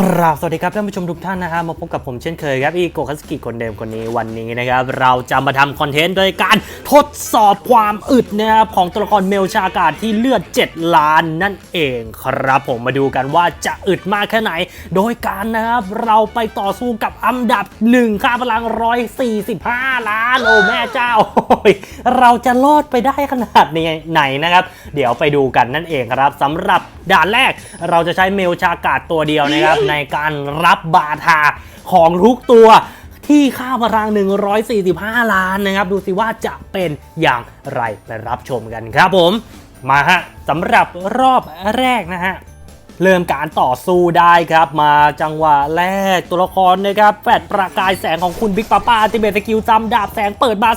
ครับสวัสดีครับท่านผู้ชมทุกท่านนะฮะมาพบกับผมเช่นเคยครับอีโกคัสกิคนเดิมคนนี้วันนี้นะครับ เราจะมาทำคอนเทนต์โดยการทดสอบความอึดนะครับของตัวละครเมลชากาศที่เลือด 7 ล้านนั่นเองครับผมมาดูกันว่าจะอึดมากแค่ไหน โดยการนะครับเราไปต่อสู้กับอันดับ 1 ค่าพลัง 145 ล้าน โอ้แม่เจ้า เราจะรอดไปได้ขนาดนี้ไหนนะครับ เดี๋ยวไปดูกันนั่นเองครับสำหรับ ด่านแรกเราจะใช้เมลชากาศตัวเดียวนะครับในการรับบาทาของทุกตัวที่ค่าพลัง 145 ล้านนะครับ ดูสิว่าจะเป็นอย่างไรไปรับชมกันครับผม มาฮะสำหรับรอบแรกนะฮะ เริ่มการต่อสู้ได้ครับ มาจังหวะแรกตัวละครนะครับแฟดประกายแสงของคุณบิ๊กป้าป้าติเมตสกิลจำดาบแสงเปิดมา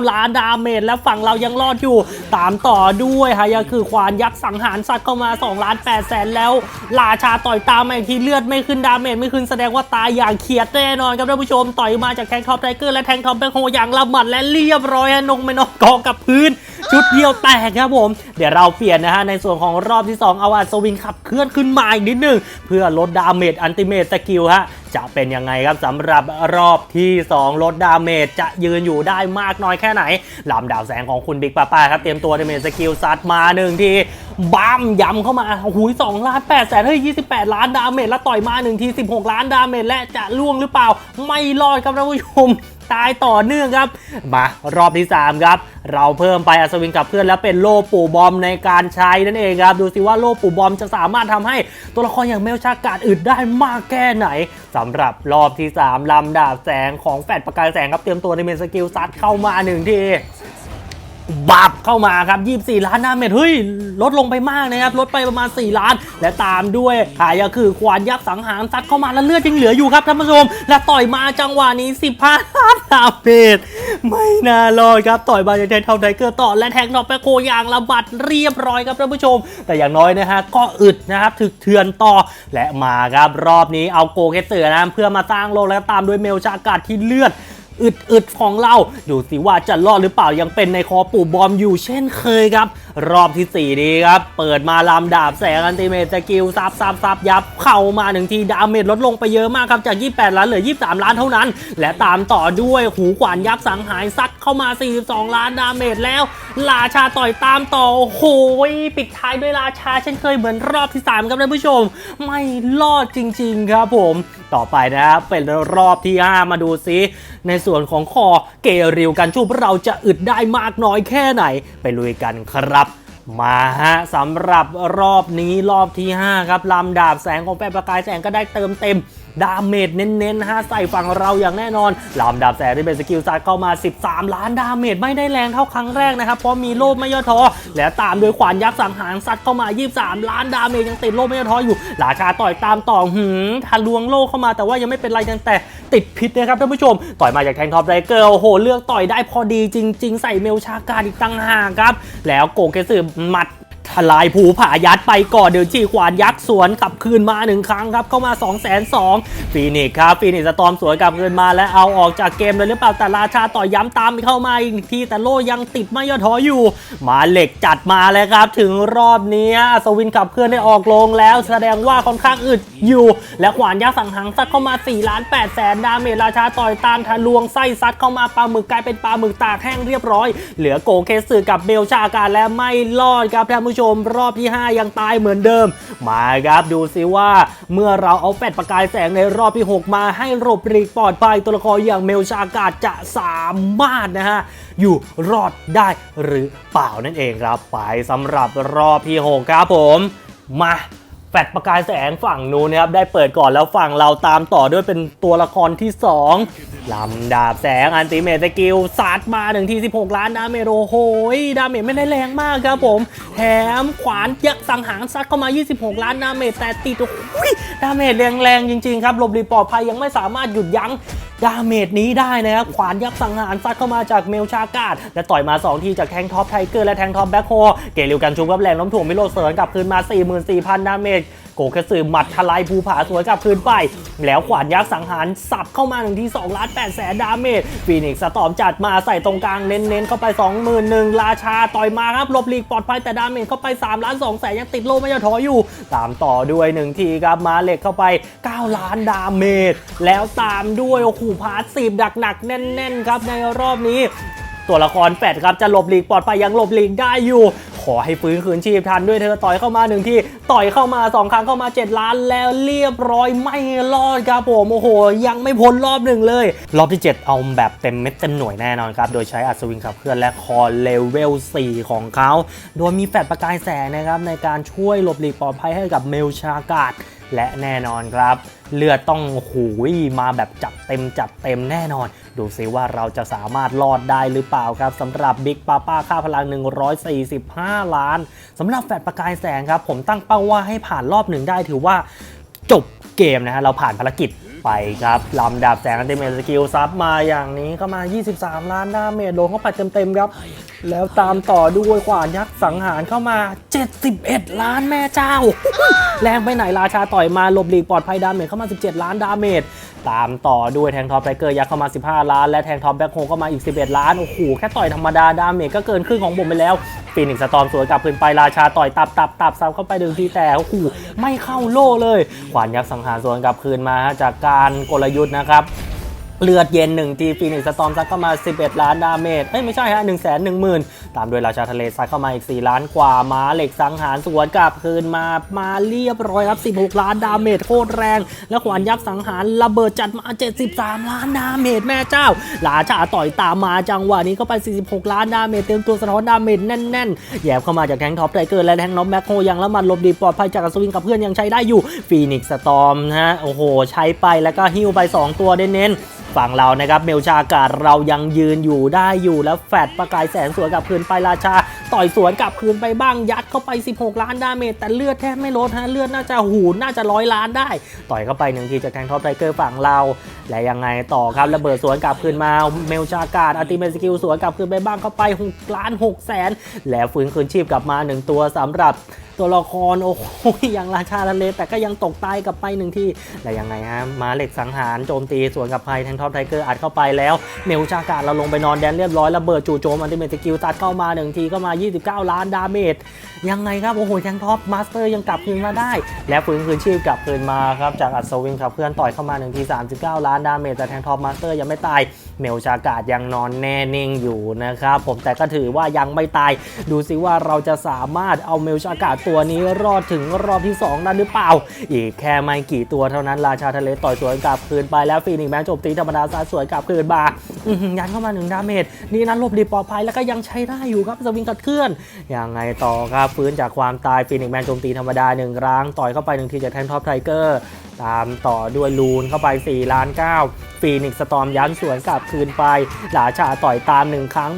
39 ล้านดาเมจและฝั่งเรายังรอดอยู่ ตามต่อด้วยฮายาคือควานยักษ์สังหารสัตว์เข้ามา2ล้าน8แสนแล้วราชาต่อยตามมาอีกทีเลือดไม่ขึ้นดาเมจไม่ขึ้นแสดงว่าตายอย่างเขียดแน่นอนครับท่านผู้ชมต่อยมาจากแทงทอปไทเกอร์และแทงทอปแบ็คโฮอย่างละหมัดและเรียบร้อยนงไม่นอกกองกับพื้น ชุดเดียวแตกครับผม เดี๋ยวเราเปลี่ยนนะฮะในส่วนของรอบที่ 2 เอาอัศวินขับเคลื่อนขึ้นมาอีกนิดนึง เพื่อลดดาเมจอันติเมตสกิลฮะจะเป็นยังไงครับสำหรับรอบที่ 2 ลดดาเมจจะยืนอยู่ได้มากน้อยแค่ไหนลำดาวแสงของคุณบิ๊กป้าป้าครับ เตรียมตัวดาเมจสกิลซัดมาหนึ่งทีบัมย้ำเข้ามาโอ้โหุยสองล้านแปดแสนเฮ้ยยี่สิบแปดล้านดาเมจแล้วต่อยมาหนึ่งทีสิบหกล้านดาเมจและจะล่วงหรือเปล่า ไม่รอดครับท่านผู้ชม ตายต่อเนื่องครับ มารอบที่ 3 ครับ เราเพิ่มไปอัศวินกับเพื่อนแล้วเป็นโล่ปูบอมในการใช้นั่นเองครับ ดูสิว่าโล่ปูบอมจะสามารถทำให้ตัวละครอย่างเมลชากาดอึดได้มากแค่ไหนสำหรับรอบที่ 3ลำดาบแสงของแฟดประกายแสงครับเตรียมตัวในเมนสกิลซัดเข้ามาหนึ่งที บับเข้ามาครับ 24 ล้านดาเมจเฮ้ย ลดลงไปมากนะครับ ลดไปประมาณ 4 ล้าน และตามด้วยหายาคือควานยักษ์สังหารซัดเข้ามาแล้วเลือดยังเหลืออยู่ครับท่านผู้ชม และต่อยมาจังหวะนี้ 15 ล้านดาเมจไม่น่ารอดครับ ต่อยมาจากแทนเท่าไทเกอร์ต่อ และแทงนอกแปโคอย่างระบัดเรียบร้อยครับท่านผู้ชม แต่อย่างน้อยนะฮะก็อึดนะครับถึกเทือนต่อและมาครับรอบนี้เอาโกเคสเสือนะเพื่อมาสร้างโลกและตามด้วยเมลชากาดที่เลือด อึดอึดๆของเรา ดูสิว่าจะรอดหรือเปล่ายังเป็นในคอปู่บอมอยู่เช่นเคยครับ รอบที่ 4 นี้ครับ เปิดมาลำดาบแสงอันติเมตสกิลซับซับซับยับเข้ามาหนึ่งทีดาเมจลดลงไปเยอะมากครับ จาก 28 ล้านเหลือ 23 ล้านเท่านั้น และตามต่อด้วยหูขวานยักษ์สังหายซัดเข้ามา 42 ล้านดาเมจแล้วราชาต่อยตามต่อโอ้โหปิดท้ายด้วยราชาเช่นเคยเหมือนรอบที่ 3 ครับท่านผู้ชม ไม่รอดจริง ๆ ครับผม ต่อไปนะครับเป็นรอบที่ 5 มาดูซิในส่วนของคอเกริวกันชุบเราจะอึดได้มากน้อยแค่ไหน ไปลุยกันครับ มาฮะสำหรับรอบนี้รอบที่ 5 ครับลำดาบแสงของแปดประกายแสงก็ได้เติมเต็ม ดาเมจเน้นๆฮะใส่ฝั่งเราอย่างแน่นอนลำดาบแสงที่เป็นสกิลซัดเข้ามา 13 ล้านดาเมจไม่ได้แรงเท่าครั้งแรกนะครับเพราะมีโลภไม่ย่อท้อและตามด้วยขวานยักษ์สังหารซัดเข้ามา 23 ล้านดาเมจยังติดโลภไม่ย่อท้ออยู่ราชาต่อยตามต่อหืมทะลวงโลเข้ามาแต่ว่ายังไม่เป็นไรยังแต่ติดพิษนะครับท่านผู้ชม ต่อยมาจากแทงท็อปไรเกอร์โอ้โหเลือกต่อยได้พอดีจริง ๆ ใส่เมลชาการอีกตั้งหากครับ แล้วโกเกสึหมัด ทลายผูผายัดไปก่อนเดินจีขวานยักษ์สวนกลับคืนมาหนึ่งครั้งครับเข้ามา 2 2 0 0 0ฟีนิกซ์ครับฟีนิกซ์สตอมสวนกลับคืนมาและเอาออกจากเกมเลยหรือเปล่าแต่ราชาต่อยย้ำตามเข้ามาอีกทีแต่โลยังติดไม่ย่อท้ออยู่ มาเหล็กจัดมาเลยครับ ถึงรอบนี้อัศวินขับเคลื่อนได้ออกลงแล้ว แสดงว่าค่อนข้างอึดอยู่ และขวานยักษ์สังหังซัดเข้ามา4ล้าน8แสนดาเมจราชาต่อยตามทะลวงไส้ซัดเข้ามาปลาหมึกกลายเป็นปลาหมึกตากแห้งเรียบร้อย เหลือโกเคสึกับเบลชาการและไม่รอดครับท่านผู้ชมรอบที่ 5 ยังตายเหมือนเดิม มาครับดูสิว่าเมื่อเราเอาแฟดประกายแสงในรอบที่ 6 มาให้หลบหลีกปลอดภัยตัวละครอย่างเมลชากาศจะสามารถนะฮะอยู่รอดได้หรือเปล่านั่นเองครับไปสำหรับรอบที่ 6 ครับผม มา แฟดประกายแสงฝั่งนู้นนะครับได้เปิดก่อนแล้วฝั่งเราตามต่อด้วยเป็นตัวละครที่ 2 ลำดาบแสงอันติเมตสกิลซัดมาหนึ่งที16 ล้านดาเมจโอ้โหยดาเมจไม่ได้แรงมากครับผมแถมขวานยักษ์สังหารซัดเข้ามา 26 ล้านดาเมจแต่ติดโอ้ยดาเมจแรงๆจริงๆครับหลบหลีปลอดภัยยังไม่สามารถหยุดยั้ง ดาเมจนี้ได้นะครับ ขวานยักษ์สังหารซัดเข้ามาจากเมลชากาดและต่อยมา 2 ทีจากแทงท็อปไทเกอร์และแทงท็อปแบ็คโฮเกลิวกันชุบกับแรงล้มถ่วงมิโลเสริญกลับคืนมา 44,000 ดาเมจ โกกระสือหมัดทลายภูผาสวนกลับคืนไป แล้วขวานยักษ์สังหารสับเข้ามาหนึ่งที่2ล้าน8แสนดาเมจฟีนิกซ์สตอมจัดมาใส่ตรงกลางเน้นๆเข้าไป 21,000ราชาต่อยมาครับหลบหลีกปลอดภัยแต่ดาเมจเข้าไป3ล้าน2แสนยังติดโลไม่ยอถอยอยู่ ตามต่อด้วยหนึ่งทีครับมาเหล็กเข้าไป 9 ล้านดาเมจแล้วตามด้วยโอ้โหพาร์ทสีบหนักๆแน่น ๆ ครับในรอบนี้ตัวละครแฟดครับจะหลบหลีกปลอดภัยยังหลบหลีกได้อยู่ อให้ฟื้นคืนชีพทันด้วยเธอต่อยเข้ามาหนึ่งที่ต่อยเข้ามา 2 ครั้งเข้ามา 7 ล้านแล้วเรียบร้อยไม่รอดครับผมโอ้โห ยังไม่พ้นรอบหนึ่งเลย รอบที่ 7 เอาแบบเต็มเม็ดเต็มหน่วยแน่นอนครับ โดยใช้อัศวินขับเคลื่อนและคอเลเวล 4 ของเขา โดยมีแฟดประกายแสงนะครับในการช่วยหลบหลีกปลอดภัยให้กับเมลชากาด และแน่นอนครับ เลือดต้องหูยมาแบบจัดเต็มจัดเต็มแน่นอน ดูซิว่าเราจะสามารถรอดได้หรือเปล่าครับสำหรับบิ๊กป้าป้าค่าพลัง 145 ล้านสำหรับแฟดประกายแสงครับ ผมตั้งเป้าว่าให้ผ่านรอบหนึ่งได้ถือว่าจบเกมนะฮะเราผ่านภารกิจ ไปครับลำดับแสงอันติเมตสกิลซับมาอย่างนี้ก็มา 23 ล้านดาเมจโดนเข้าไปเต็มๆครับ แล้วตามต่อด้วยขวานยักษ์สังหารเข้ามา 71 ล้านแม่เจ้า แรงไปไหนราชาต่อยมาหลบหลีกปลอดภัยดาเมจเข้ามา 17 ล้านดาเมจ ตามต่อด้วยแทงท็อปไทเกอร์ยักเข้ามา 15 ล้าน และแทงท็อปแบ็คโฮเข้ามาอีก 11 ล้าน โอ้โห แค่ต่อยธรรมดา ดาเมจก็เกินครึ่งของผมไปแล้วฟีนิกซ์สตอมสวยกลับคืนไปราชาต่อยตับตับตับซ้ำเข้าไปดึงทีแต่โอ้โหไม่เข้าโล่เลย ขวานยักษ์สังหารสวนกลับคืนมาจากการกลยุทธ์นะครับ เลือดเย็น1ทีฟีนิกซ์สตอมซัดเข้ามา 11 ล้านดาเมจเอ้ยไม่ใช่ฮะ1 1 0 0 0 0 ตามด้วยราชาทะเลซัดเข้ามาอีก 4 ล้านกว่าม้าเหล็กสังหารสวนกลับคืนมามาเรียบร้อยครับ 16 ล้านดาเมจโคตรแรง แล้วขวานยักษ์สังหารระเบิดจัดมา 73 ล้านดาเมจแม่เจ้าราชาต่อยตามมาจังหวะนี้ก็ไป 46 ล้านดาเมจเต็มตัวสะท้อนดาเมจแน่นๆแยบเข้ามาจากแทงท็อปไทเกอร์และแทงน็อปแบ็คโฮยังละมันลบดีปลอดภัยจากอัศวินกับเพื่อนยังใช้ได้อยู่ฟีนิกซ์สตอมนะฮะโอ้โห ใช้ไปแล้วก็ฮิ้วไป 2 ตัวเน้นๆฝั่งเรานะครับเมลชาอากาศเรายังยืนอยู่ได้อยู่แล้วแฟดประกายแสงสวนกลับคืนไปราชา ต่อยสวนกับคืนไปบ้างยัดเข้าไป 16 ล้านดาเมจแต่เลือดแทบไม่ลดฮะเลือดน่าจะหูน่าจะร้อยล้านได้ ต่อยเข้าไปหนึ่งทีจากแทงท็อปไทเกอร์ฝั่งเราและยังไงต่อครับระเบิดสวนกลับคืนมาเมลชาอากาศอัติเมสกิลสวนกลับคืนไปบ้างเข้าไป6ล้าน6แสนแล้วฟื้นคืนชีพกลับมาหนึ่งตัวสำหรับ ตัวละครโอ้โหยังราชาทะเลแต่ก็ยังตกตายกลับไปหนึ่งที่แล้วยังไงฮะมาเหล็กสังหารโจมตีสวนกับไพแทงท็อปไทเกอร์อัดเข้าไปแล้วเมลชากาดเราลงไปนอนแดนเรียบร้อยระเบิดจู่โจมอันติเมทสกิลตัดเข้ามาหนึ่งทีก็มา 29 ล้านดาเมจยังไงครับโอ้โหแทงท็อปมาสเตอร์ยังกลับคืนมาได้ และฟื้นคืนชีพกลับคืนมาครับจากอัศวินขับเคลื่อนต่อยเข้ามาหนึ่งที39 ล้านดาเมจแต่แทงท็อปมาสเตอร์ยังไม่ตาย เมลชากาดยังนอนแน่นิ่งอยู่นะครับผมแต่ก็ถือว่ายังไม่ตาย ดูซิว่าเราจะสามารถเอาเมลชากาดตัวนี้รอดถึงรอบที่ 2 ได้หรือเปล่า อีกแค่ไม่กี่ตัวเท่านั้นราชาทะเลต่อยสวนกลับคืนไปแล้วฟีนิกแมนจมตีธรรมดาซาสวนกลับคืนมาอืยันเข้ามาหนึ่งดาเมจนี่นั้นลบดีปลอดภัยแล้วก็ยังใช้ได้อยู่ครับสวิงกัดเคลื่อนยังไงต่อครับฟื้นจากความตายฟีนิกแมนโจมตีธรรมดาหนึ่งครั้งต่อยเข้าไปหนึ่งทีจากแทงท็อปไทเกอร์ ตามต่อด้วยลูนเข้าไป4ล้าน9ฟีนิกซ์สตอมยันสวนกลับคืนไป หลาชาต่อยตาม1ครั้ง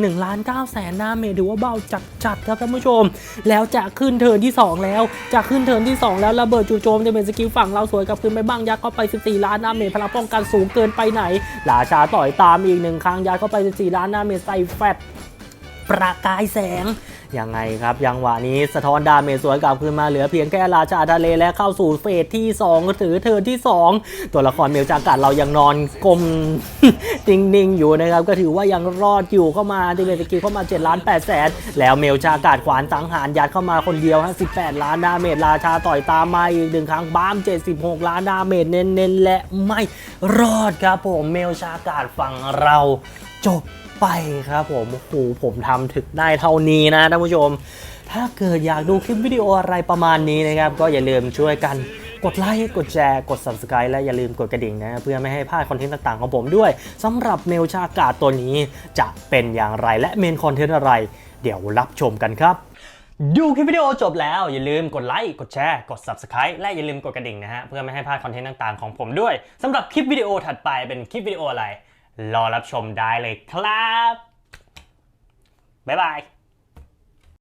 หนึ่งล้าน9แสนหน้าเมถือว่าเบาจัดจัดๆครับท่านผู้ชม แล้วจะขึ้นเทิร์นที่ 2 แล้ว จะขึ้นเทิร์นที่ 2 แล้วระเบิดจู่โจมจะเป็นสกิลฝั่งเราสวนกลับคืนไปบ้างยัดเข้าไป 14 ล้านหน้าเมพลังป้องกันสูงเกินไปไหน หลาชาต่อยตามอีกหนึ่งครั้งยัดเข้าไป 14 ล้านหน้าเมใส่แฟตประกายแสง ยังไงครับยังหวะนี้สะท้อนดาเมจสวนกลับคืนมาเหลือเพียงแค่ราชาทะเลและเข้าสู่เฟสที่2ถือเทิร์นที่ 2 ตัวละครเมลจากาดเรายังนอนกลมนิ่งๆอยู่นะครับก็ถือว่ายังรอดอยู่เข้ามาที่เมสกิลเข้ามา7ล้าน8แสนแล้วเมลจากาดขวานสังหารยัดเข้ามาคนเดียวฮะ18ล้านดาเมจราชาต่อยตามมาอีกหนึ่งครั้งบ้าม 76 ล้านดาเมจเน้นๆและไม่รอดครับผมเมลชากาดฝั่งเราจบ ไปครับผมโอ้โหผมทำถึงได้เท่านี้นะท่านผู้ชม ถ้าเกิดอยากดูคลิปวิดีโออะไรประมาณนี้นะครับ ก็อย่าลืมช่วยกันกดไลค์กดแชร์กด subscribe และอย่าลืมกดกระดิ่งนะเพื่อไม่ให้พลาดคอนเทนต์ต่างๆของผมด้วยสำหรับเมลชากาศตัวนี้จะเป็นอย่างไรและเมนคอนเทนต์อะไร เดี๋ยวรับชมกันครับ ดูคลิปวิดีโอจบแล้ว อย่าลืมกดไลค์กดแชร์กด subscribe และอย่าลืมกดกระดิ่งนะฮะเพื่อไม่ให้พลาดคอนเทนต์ต่างๆของผมด้วยสำหรับคลิปวิดีโอถัดไปเป็นคลิปวิดีโออะไร รอรับชมได้เลยครับ บ๊ายบาย